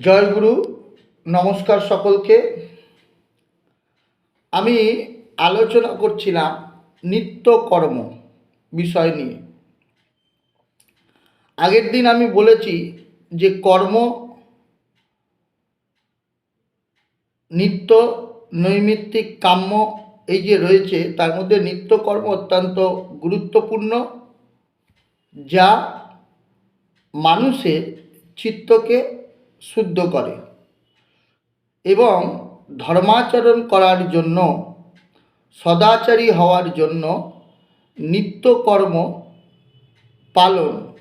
জয়গুরু নমস্কার সকলকে। আমি আলোচনা করছিলাম নিত্যকর্ম বিষয় নিয়ে। আগের দিন আমি বলেছি যে কর্ম নিত্য নৈমিত্তিক কাম্য এই যে রয়েছে, তার মধ্যে নিত্যকর্ম অত্যন্ত গুরুত্বপূর্ণ, যা মানুষের চিত্তকে শুদ্ধ করে। এবং ধর্মাচরণ করার জন্য, সদাচারী হওয়ার জন্য নিত্যকর্ম পালন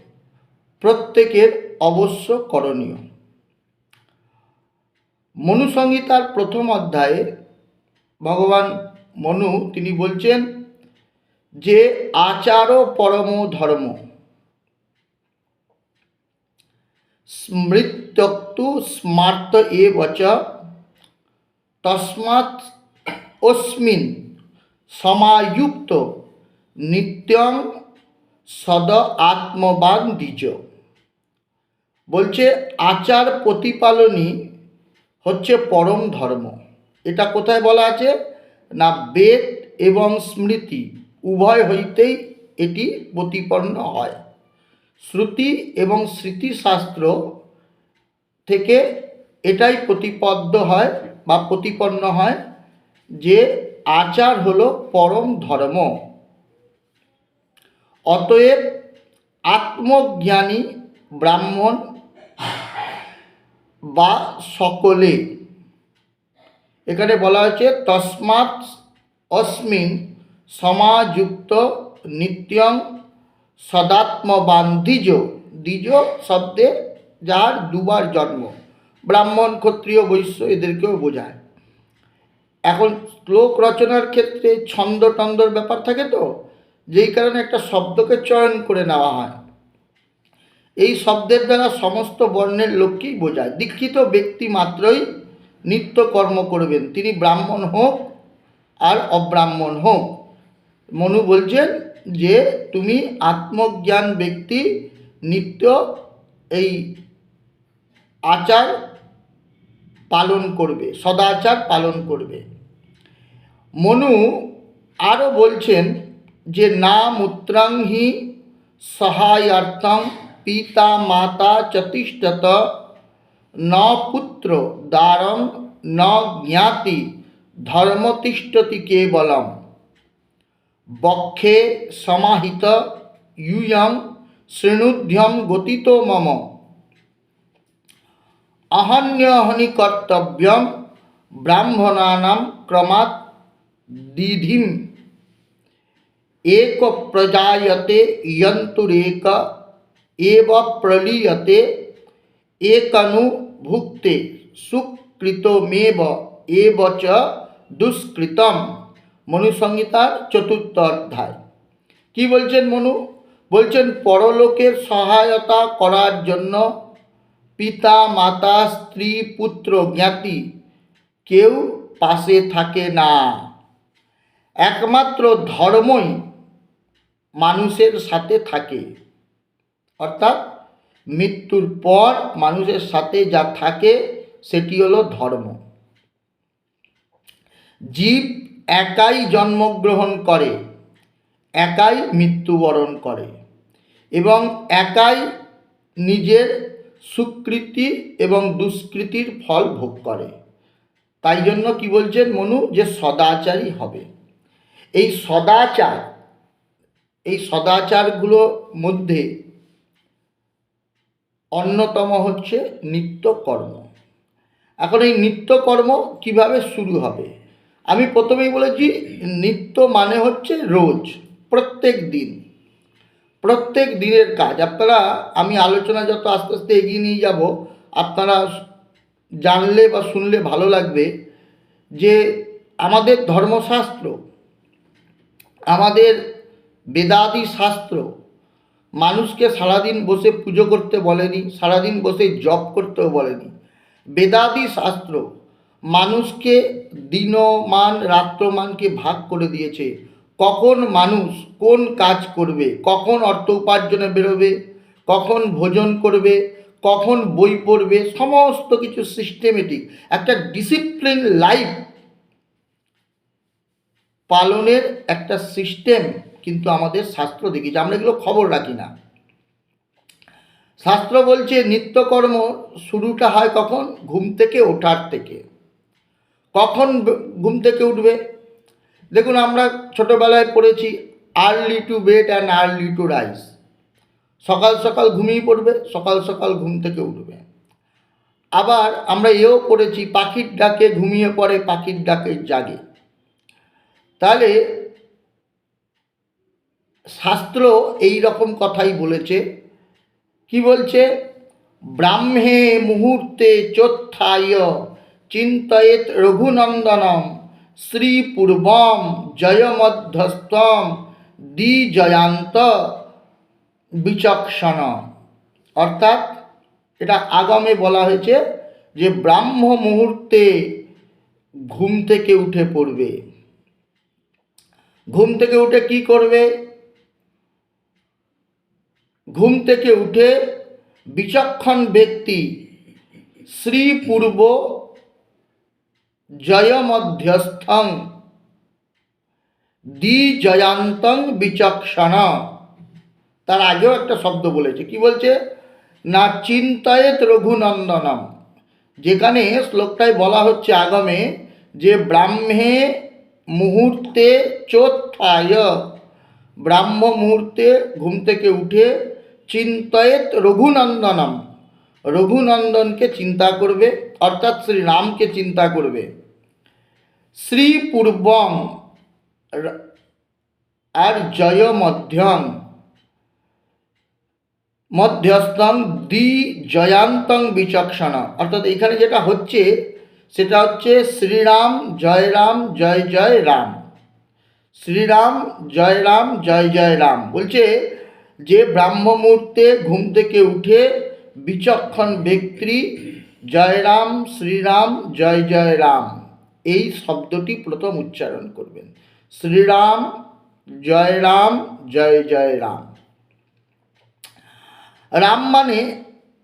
প্রত্যেকের অবশ্য করণীয়। মনুসংহিতার প্রথম অধ্যায়ে ভগবান মনু তিনি বলছেন যে আচার পরম ধর্ম। স্মৃত্যক্তু স্মার্ত এব চ তস্মাৎ অস্মিন সমাযুক্ত নিত্যং সদ আত্মবান দ্বিজ বলছে আচার প্রতিপালনই হচ্ছে পরম ধর্ম এটা কোথায় বলা আছে না বেদ এবং স্মৃতি উভয় হইতেই এটি প্রতিপন্ন হয় শ্রুতি এবং স্মৃতিশাস্ত্র থেকে এটাই প্রতিপদ্য হয় বা প্রতিপন্ন হয় যে আচার হলো পরম ধর্ম। অতএব আত্মজ্ঞানী ব্রাহ্মণ বা সকলে, এখানে বলা হয়েছে, তসমাৎ অস্মিন সমাযুক্ত নিত্যং সদাত্মবান দ্বিজ। দ্বিজ শব্দে যার দুবার জন্ম, ব্রাহ্মণ, ক্ষত্রিয়, বৈশ্য এদেরকেও বোঝায়। এখন শ্লোক রচনার ক্ষেত্রে ছন্দ টন্দর ব্যাপার থাকে তো, যেই কারণে একটা শব্দকে চয়ন করে নেওয়া হয়। এই শব্দের দ্বারা সমস্ত বর্ণের লোককেই বোঝায়। দীক্ষিত ব্যক্তি মাত্রই নিত্য কর্ম করবেন। তিনি ব্রাহ্মণ হোক আর অব্রাহ্মণ হোক। মনু বলছেন যে, তুমি আত্মজ্ঞান ব্যক্তি নিত্য এই আচার পালন করবে, সদাচার পালন করবে। মনু আরও বলছেন যে, না মূত্রাংহি সহায়ার্থং পিতা মাতা চতিষ্ঠত ন পুত্র দ্বারং ন জ্ঞাতি ধর্মতিষ্ঠতি কেবলম। বক্ষে সমাহিত ইউয়ং শৃণুধ্যম গতিত মম। অহন্যহনি কর্তব্যম ব্রাহ্মণানাম ক্রমাৎ দিধিম এক প্রজায়তে ইয়ন্তুরেক এব প্রলীয়তে একনু ভুক্তে সুকৃতমেব এব চ দুষ্কৃতম মনুসংহিতার চতুর্থ অধ্যায় কি বলছেন মনু বলছেন পরলোকের সহায়তা করার জন্য পিতা, মাতা, স্ত্রী, পুত্র, জ্ঞাতি কেউ পাশে থাকে না। একমাত্র ধর্মই মানুষের সাথে থাকে। অর্থাৎ মৃত্যুর পর মানুষের সাথে যা থাকে, সেটি হলো ধর্ম। জীব একাই জন্মগ্রহণ করে, একাই মৃত্যুবরণ করে এবং একাই নিজের সুকৃতি এবং দুষ্কৃতির ফল ভোগ করে। তাই জন্য কি বলছেন মনু? যে সদাচারী হবে। এই সদাচার, এই সদাচারগুলোর মধ্যে অন্যতম হচ্ছে নিত্যকর্ম। এখন এই নিত্যকর্ম কীভাবে শুরু হবে? আমি প্রথমেই বলেছি, নিত্য মানে হচ্ছে রোজ, প্রত্যেক দিন। প্রত্যেক দিনের কাজ। আপনারা, আমি আলোচনা যত আস্তে আস্তে এগিয়ে নিয়ে যাব, আপনারা জানলে বা শুনলে ভালো লাগবে যে আমাদের ধর্মশাস্ত্র, আমাদের বেদাদি শাস্ত্র, মানুষকে সারাদিন বসে পুজো করতে বলেনি, সারাদিন বসে জপ করতেও বলেনি। বেদাদি শাস্ত্র মানুষকে দিনমান রাত্রমানকে ভাগ করে দিয়েছে। কখন মানুষ কোন কাজ করবে? কখন অর্থ উপার্জনে বেরোবে? কখন ভোজন করবে? কখন বই পড়বে? সমস্ত কিছু সিস্টেমেটিক একটা ডিসিপ্লিন লাইফ পালনের একটা সিস্টেম কিন্তু আমাদের শাস্ত্র দেখিয়েছে। আমরা এগুলো খবর রাখি না। শাস্ত্র বলছে, নিত্যকর্ম শুরুটা হয় কখন? ঘুম থেকে ওঠার থেকে। কখন ঘুম থেকে উঠবে? দেখুন, আমরা ছোটোবেলায় পড়েছি early to bed and early to rise সকাল সকাল ঘুমিয়ে পড়বে, সকাল সকাল ঘুম থেকে উঠবে। আবার আমরা এও পড়েছি, পাখির ডাকে ঘুমিয়ে পড়ে, পাখির ডাকে জাগে। তাহলে শাস্ত্র এই রকম কথাই বলেছে। কি বলছে? ব্রাহ্মে মুহূর্তে চোত্থায় চিন্তয়েত রঘুনন্দনম। শ্রীপূর্বম জয়মধ্যস্তম দ্বিজয়ান্ত বিচক্ষণ। অর্থাৎ এটা আগামে বলা হয়েছে যে ব্রাহ্ম মুহূর্তে ঘুম থেকে উঠে পড়বে। ঘুম থেকে উঠে কি করবে? ঘুম থেকে উঠে বিচক্ষণ ব্যক্তি শ্রীপূর্ব জয়মধ্যস্থং দ্বিজয়ান্তং বিচক্ষণ তার আগেও একটা শব্দ বলেছে, কি বলছে? না চিন্তায়েত রঘুনন্দনম। যেখানে শ্লোকটায় বলা হচ্ছে আগমে, যে ব্রাহ্মে মুহূর্তে চোত্থায়। ব্রাহ্ম মুহূর্তে ঘুম থেকে উঠে চিন্তয়েত রঘুনন্দনম। রঘুনন্দনকে চিন্তা করবে, অর্থাৎ শ্রীরামকে চিন্তা করবে। শ্রী পূর্বং র- আর জয় মধ্যম মধ্যস্থং দ্বি জয়ান্তং বিচক্ষণ। অর্থাৎ এখানে যেটা হচ্ছে, সেটা হচ্ছে শ্রীরাম জয় রাম জয় জয়, রাম। শ্রীরাম জয় রাম জয় জয়, রাম। বলছে যে ব্রাহ্ম মুহূর্তে ঘুম থেকে উঠে বিচক্ষণ ব্যক্তি জয় রাম শ্রীরাম, জয় জয়, রাম। এই শব্দটি প্রথম উচ্চারণ করবেন। শ্রীরাম, জয় রাম, জয় জয় রাম। রাম মানে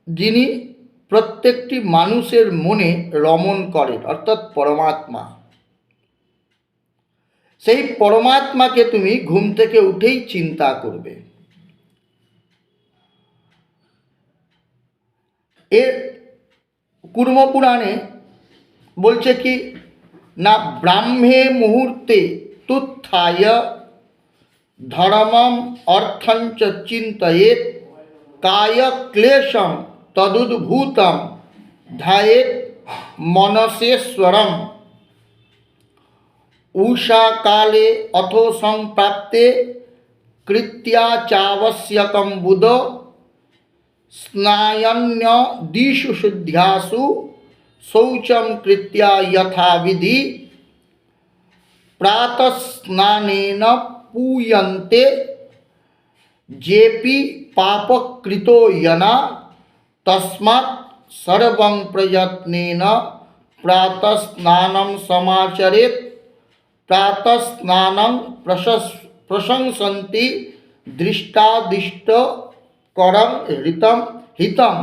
যিনি প্রত্যেকটি মানুষের মনে রমণ করেন, অর্থাৎ পরমাত্মা। সেই পরমাত্মাকে তুমি ঘুম থেকে উঠেই চিন্তা করবে। এর কুর্মপুরাণে বলছে কি না ব্রাহ্মে মুহূর্তে তুত্থায় ধর্মম অর্থঞ্চ চিন্তয়েত কায় ক্লেশম তদুদ্ভূতম ধ্যায়েত মনসেশ্বরম উষাকালে অথ সম্প্রাপ্তে কৃত্য়া চাবশ্যকম বুধ স্নায়ন্য দিশু শুদ্ধ্যাসু शौचम कृत्या यथा विधि प्रात स्नान पूयते जेपी पापकृतो यना तस्मा सर्व प्रयत्न प्रात स्नान समाचरेत् प्रात स्नान प्रशस्, प्रशंसन्ति दृष्टादिष्टकरं हितं हितं,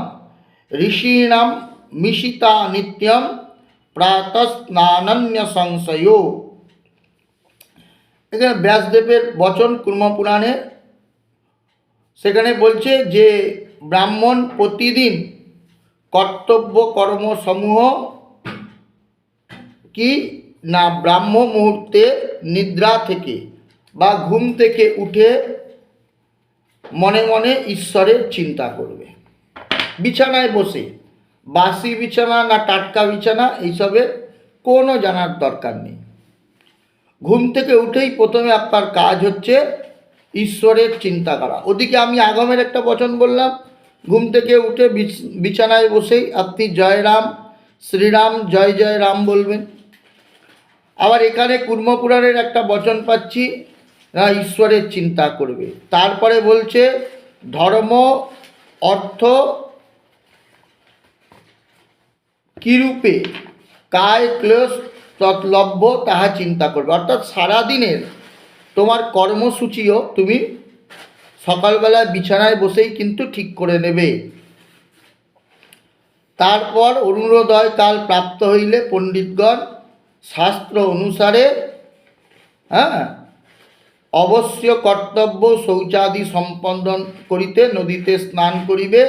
ऋषीणां মিশিতা নিত্যম প্রাতস্নান্য সংশয় এখানে ব্যাসদেবের বচন কুর্মপুরাণে, সেখানে বলছে যে, ব্রাহ্মণ প্রতিদিন কর্তব্য কর্মসমূহ কি? না, ব্রাহ্ম মুহূর্তে নিদ্রা থেকে বা ঘুম থেকে উঠে মনে মনে ঈশ্বরের চিন্তা করবে। বিছানায় বসে বাসি বিছানা না টাটকা বিছানা এইসবের কোনো জানার দরকার নেই। ঘুম থেকে উঠেই প্রথমে আপনার কাজ হচ্ছে ঈশ্বরের চিন্তা করা। ওদিকে আমি আগমের একটা বচন বললাম, ঘুম থেকে উঠে বিছ- বিছানায় বসেই আপনি জয় রাম, শ্রীরাম, জয় জয় রাম বলবেন। আবার এখানে কুর্মপুরাণের একটা বচন পাচ্ছি, না ঈশ্বরের চিন্তা করবে। তারপরে বলছে, ধর্ম, অর্থ কিরূপে? কায় ক্লেশ তৎলভ্য তাহা চিন্তা করবে। অর্থাৎ সারাদিনের তোমার কর্মসূচিও তুমি সকালবেলা বিছানায় বসেই কিন্তু ঠিক করে নেবে। তারপর অরুণোদয় কাল প্রাপ্ত হইলে পণ্ডিতগণ শাস্ত্র অনুসারে হ্যাঁ অবশ্য কর্তব্য শৌচাদি সম্পাদন করিতে নদীতে স্নান করিবে।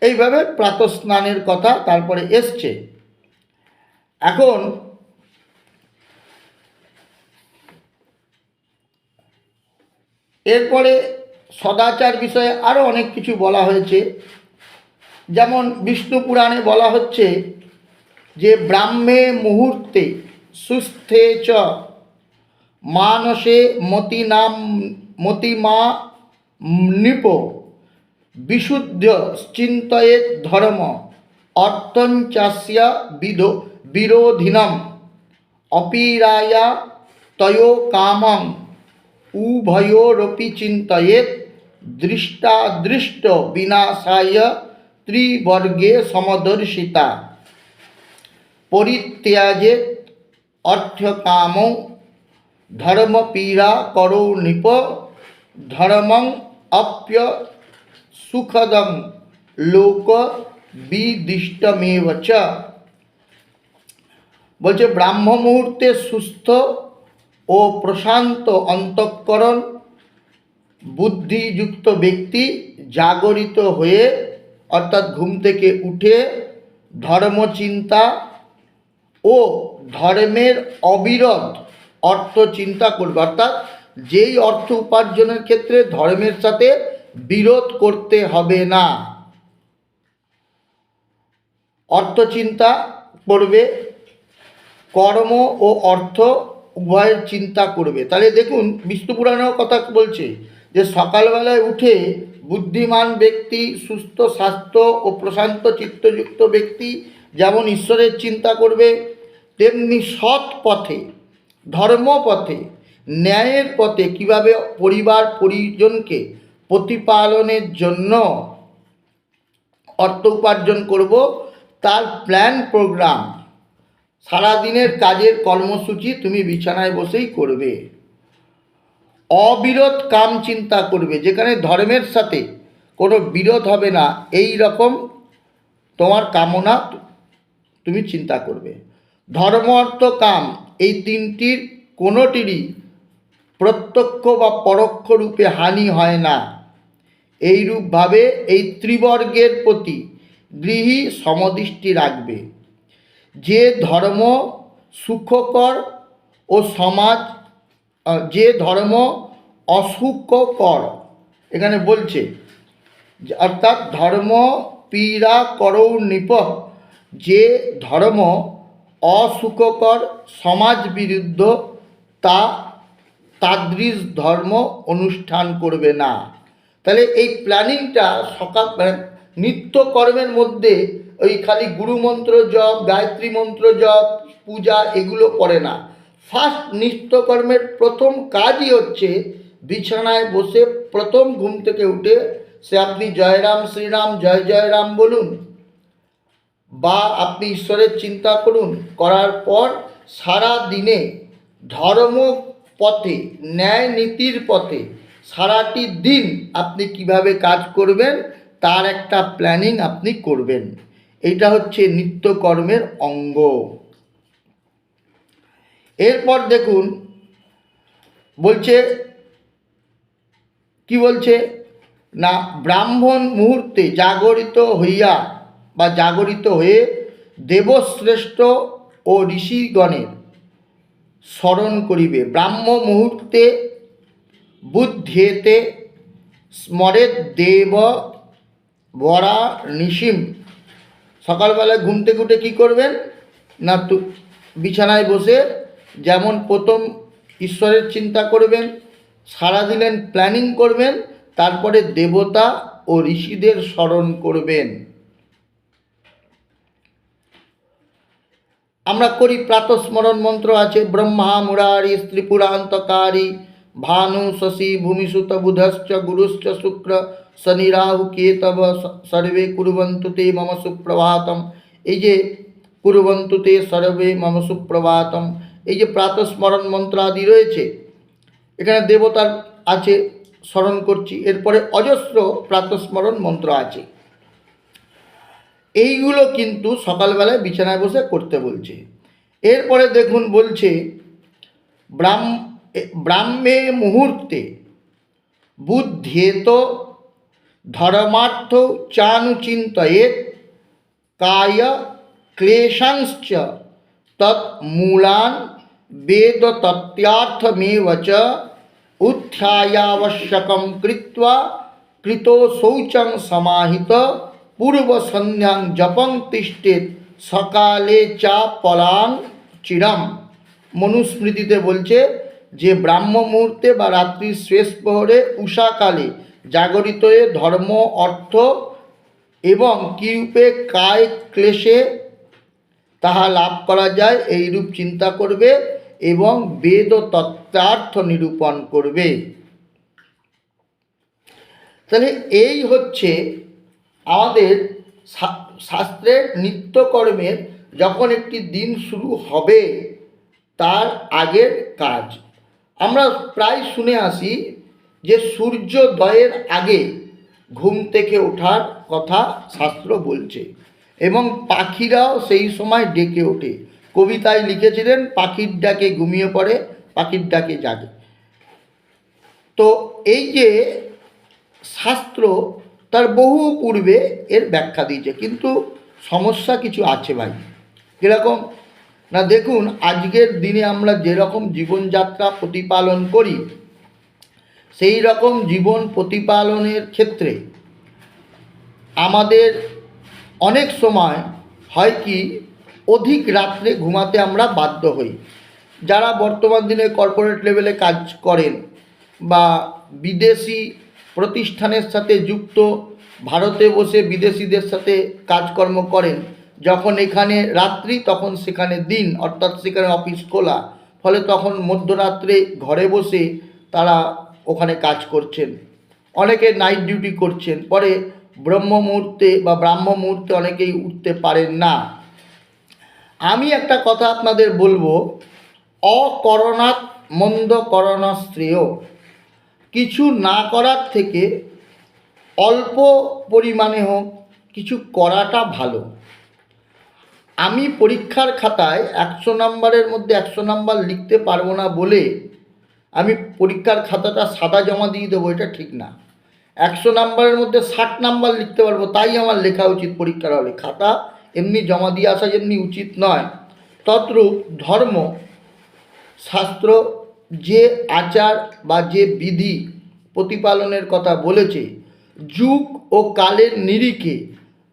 এইভাবে প্রাতঃস্নানের কথা তারপরে এসছে। এখন এরপরে সদাচার বিষয়ে আরও অনেক কিছু বলা হয়েছে। যেমন বিষ্ণু পুরাণে বলা হচ্ছে যে, ব্রাহ্মে মুহূর্তে সুস্থে চ, মানসে মতিনাম মতিমা নৃপ। বিশুদ্ধ চিন্তয়েত ধর্ম অর্থঞ্চাস্য বিধ বিরোধিনম অপীরায়া তয়ো কামং উভয়োরপি চিন্তয়েত দৃষ্টাদৃষ্ট বিনাশায় ত্রিবর্গে সমদর্শিতা পরিত্যাজেত অর্থকাম ধর্মপীড়া করো নৃপ ধর্মং অপ্য সুখদং লোক বিদিষ্টমেব চ বলছে ব্রাহ্ম মুহূর্তে সুস্থ ও প্রশান্ত অন্তঃকরণ বুদ্ধিযুক্ত ব্যক্তি জাগরিত হয়ে অর্থাৎ ঘুম থেকে উঠে ধর্মচিন্তা ও ধর্মের অবিরত অর্থ চিন্তা করবে অর্থাৎ যেই অর্থ উপার্জনের ক্ষেত্রে ধর্মের সাথে বিরোধ করতে হবে না। অর্থ চিন্তা করবে, কর্ম ও অর্থ উভয়ের চিন্তা করবে। তাহলে দেখুন, বিষ্ণু পুরাণেও কথা বলছে যে সকালবেলায় উঠে বুদ্ধিমান ব্যক্তি, সুস্থ, স্বাস্থ্য ও প্রশান্ত চিত্তযুক্ত ব্যক্তি যেমন ঈশ্বরের চিন্তা করবে, তেমনি সৎ পথে, ধর্মপথে, ন্যায়ের পথে কীভাবে পরিবার পরিজনকে প্রতিপালনের জন্য অর্থ উপার্জন করব। তার প্ল্যান প্রোগ্রাম সারাদিনের কাজের কর্মসূচি তুমি বিছানায় বসেই করবে। অবিরোধ কাম চিন্তা করবে, যেখানে ধর্মের সাথে কোনো বিরোধ হবে না, এই রকম তোমার কামনা তুমি চিন্তা করবে। ধর্ম, অর্থ, কাম, এই তিনটির কোনোটিরই প্রত্যক্ষ বা পরোক্ষ রূপে হানি হয় না। এইরূপভাবে এই ত্রিবর্গের প্রতি গৃহী সমদৃষ্টি রাখবে। যে ধর্ম সুখকর ও সমাজ যে ধর্ম অসুখকর, এখানে বলছে অর্থাৎ ধর্ম পীড়া করৌ নৃপ, যে ধর্ম অসুখকর, সমাজ বিরুদ্ধ, তা তাদৃশ ধর্ম অনুষ্ঠান করবে না। তাহলে এই প্ল্যানিংটা সকাল মানে নিত্যকর্মের মধ্যে ওই খালি গুরু মন্ত্র জপ, গায়ত্রী মন্ত্র জপ, পূজা এগুলো পড়ে না। ফার্স্ট নিত্যকর্মের প্রথম কাজই হচ্ছে বিছানায় বসে প্রথম ঘুম থেকে উঠে সে আপনি জয়রাম, শ্রীরাম, জয় জয় রাম বলুন বা আপনি ঈশ্বরের চিন্তা করুন, করার পর সারা দিনে ধর্ম পথে, ন্যায় নীতির পথে সারাটি দিন আপনি কীভাবে কাজ করবেন, তার একটা প্ল্যানিং আপনি করবেন। এটা হচ্ছে নিত্যকর্মের অঙ্গ। এরপর দেখুন, বলছে, কি বলছে? না, ব্রাহ্মণ মুহূর্তে জাগরিত হইয়া বা জাগরিত হয়ে দেবশ্রেষ্ঠ ও ঋষিগণের স্মরণ করিবে। ব্রাহ্ম মুহূর্তে বুদ্ধেতে স্মরেত দেব বরা নিশিম সকালবেলায় ঘুম থেকে উঠে কী করবেন? না তু, বিছানায় বসে যেমন প্রথম ঈশ্বরের চিন্তা করবেন, সারাদিনের প্ল্যানিং করবেন, তারপরে দেবতা ও ঋষিদের স্মরণ করবেন। আমরা করি প্রাতঃস্মরণ মন্ত্র আছে, ব্রহ্মা, মুরারি ত্রিপুরান্তকারী ভানু শশী ভূমিসুত বুধশ্চ গুরুশ্চ শুক্র শনি রাহু কেতব সর্বে কুরবন্তু তে মম সুপ্রভাতম এই যে কুরবন্তু তে সর্বে মম সুপ্রভাতম এই যে প্রাতঃস্মরণ মন্ত্র আদি রয়েছে, এখানে দেবতার আছে, স্মরণ করছি। এরপরে অজস্র প্রাতঃস্মরণ মন্ত্র আছে। এইগুলো কিন্তু সকালবেলায় বিছানায় বসে করতে বলছে। এরপরে দেখুন বলছে, ব্রাহ্ম ব্রাহ্মে মুহূর্তে বুদ্ধেত ধর্মার্থ চানুচিন্তয়েত কায় ক্লেশাংশ্চ তৎমূলান বেদ তত্যার্থমেव চ উত্থায়াবশ্যকম কৃত্वा কৃতো শৌচং সমাহিত পূর্বসন্ধ্যাং জপং তিষ্ঠেত সকালে চা পলাং চিরম। মনুস্মৃতিতে বলছে যে ব্রাহ্ম মুহূর্তে বা রাত্রির শেষ প্রহরে উষাকালে জাগরিত হয়ে ধর্ম, অর্থ এবং কিরূপে কায় ক্লেশে তাহা লাভ করা যায়, এইরূপ চিন্তা করবে এবং বেদ ও তত্ত্বার্থ নিরূপণ করবে। তাহলে এই হচ্ছে আমাদের শাস্ত্রের নিত্যকর্মের যখন একটি দিন শুরু হবে, তার আগের কাজ। আমরা প্রায় শুনে আসি যে সূর্যোদয়ের আগে ঘুম থেকে ওঠার কথা শাস্ত্র বলছে। এবং পাখিরাও সেই সময় ডেকে ওঠে। কবিতায় লিখেছিলেন, পাখির ডাকে ঘুমিয়ে পড়ে, পাখির ডাকে জাগে। তো এই যে শাস্ত্র তার বহু পূর্বে এর ব্যাখ্যা দিয়েছে, কিন্তু সমস্যা কিছু আছে ভাই। কীরকম না, দেখুন, আজকের দিনে আমরা যেরকম জীবনযাত্রা প্রতিপালন করি, সেই রকম জীবন প্রতিপালনের ক্ষেত্রে আমাদের অনেক সময় হয় কি, অধিক রাত্রে ঘুমাতে আমরা বাধ্য হই। যারা বর্তমান দিনে কর্পোরেট লেভেলে কাজ করেন বা বিদেশি প্রতিষ্ঠানের সাথে যুক্ত, ভারতে বসে বিদেশিদের সাথে কাজকর্ম করেন যখন এখানে রাত্রি, তখন সেখানে দিন, অর্থাৎ সেখানে অফিস খোলা। ফলে তখন মধ্যরাত্রে ঘরে বসে তারা ওখানে কাজ করছেন। অনেকে নাইট ডিউটি করছেন। পরে ব্রহ্ম মুহূর্তে বা ব্রাহ্ম মুহূর্তে অনেকেই উঠতে পারেন না। আমি একটা কথা আপনাদের বলব, অকরণাৎ মন্দ করণা শ্রেয় কিছু না করার থেকে অল্প পরিমাণে হোক, কিছু করাটা ভালো। আমি পরীক্ষার খাতায় একশো নাম্বারের মধ্যে একশো নাম্বার লিখতে পারব না বলে আমি পরীক্ষার খাতাটা সাদা জমা দিয়ে দেবো, এটা ঠিক না। একশো নাম্বারের মধ্যে ষাট নাম্বার লিখতে পারব, তাই আমার লেখা উচিত পরীক্ষার হলে। খাতা এমনি জমা দিয়ে আসা যেমনি উচিত নয়। তদ্রূপ ধর্ম, শাস্ত্র যে আচার বা যে বিধি প্রতিপালনের কথা বলেছে, যুগ ও কালের নিরিখে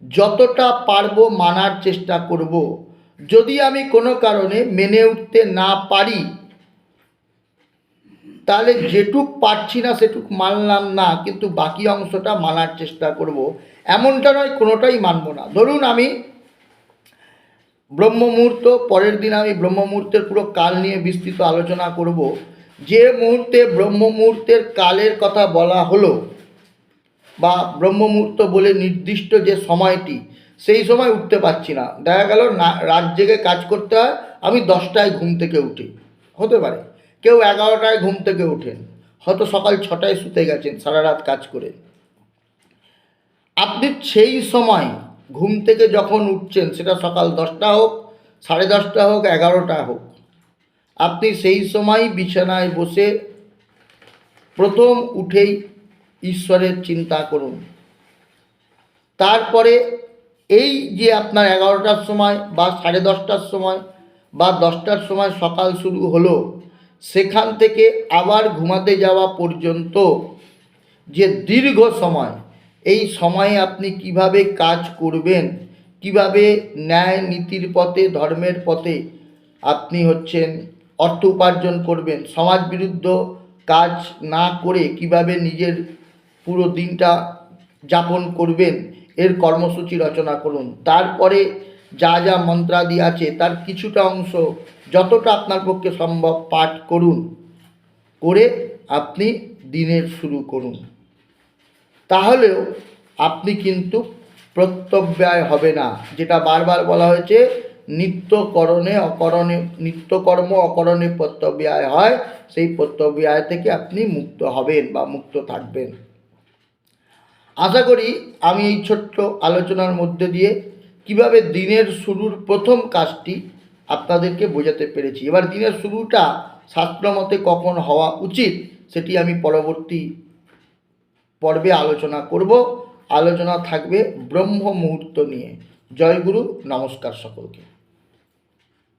যতটা পারব মানার চেষ্টা করব। যদি আমি কোনো কারণে মেনে উঠতে না পারি, তাহলে যেটুক পারছি না সেটুক মানলাম না, কিন্তু বাকি অংশটা মানার চেষ্টা করব। এমনটা নয়, কোনোটাই মানব না। ধরুন আমি ব্রহ্ম মুহূর্ত পরের দিন আমি ব্রহ্ম মুহূর্তের পুরো কাল নিয়ে বিস্তৃত আলোচনা করব। যে মুহূর্তে ব্রহ্ম মুহূর্তের কালের কথা বলা হলো বা ব্রহ্ম মুহূর্ত বলে নির্দিষ্ট যে সময়টি, সেই সময় উঠতে পারছি না। দেখা গেল না, রাত জেগে কাজ করতে হয়, আমি দশটায় ঘুম থেকে উঠি। হতে পারে। কেউ এগারোটায় ঘুম থেকে ওঠেন। হয়তো সকাল ছটায় শুতে গেছেন সারা রাত কাজ করে। আপনি সেই সময় ঘুম থেকে যখন উঠছেন, সেটা সকাল দশটা হোক, সাড়ে দশটা হোক, এগারোটা হোক, আপনি সেই সময় বিছানায় বসে প্রথম উঠেই ঈশ্বরের চিন্তা করুন। তারপরে এই যে আপনার এগারোটার সময় বা সাড়ে দশটার সময় বা দশটার সময় সকাল শুরু হলো, সেখান থেকে আবার ঘুমাতে যাওয়া পর্যন্ত যে দীর্ঘ সময়, এই সময়ে আপনি কীভাবে কাজ করবেন, কীভাবে ন্যায় নীতির পথে, ধর্মের পথে আপনি হচ্ছেন, অর্থ উপার্জন করবেন, সমাজ বিরুদ্ধ কাজ না করে কীভাবে নিজের পুরো দিনটা যাপন করবেন, এর কর্মসূচি রচনা করুন। তারপরে যা যা মন্ত্রাদি আছে, তার কিছুটা অংশ যতটা আপনার পক্ষে সম্ভব পাঠ করুন, করে আপনি দিনের শুরু করুন। তাহলেও আপনি কিন্তু প্রত্যব্যয় হবে না, যেটা বারবার বলা হয়েছে, নিত্যকরণে অকরণে, নিত্যকর্ম অকরণে প্রত্যব্যয় হয়, সেই প্রত্যব্যয় থেকে আপনি মুক্ত হবেন বা মুক্ত থাকবেন। আশা করি আমি এই ছোট্ট আলোচনার মধ্যে দিয়ে কীভাবে দিনের শুরুর প্রথম কাজটি আপনাদেরকে বোঝাতে পেরেছি। এবার দিনের শুরুটা শাস্ত্রমতে কখন হওয়া উচিত সেটি আমি পরবর্তী পর্বে আলোচনা করব। আলোচনা থাকবে ব্রহ্ম মুহূর্ত নিয়ে। জয় গুরু, নমস্কার সকলকে।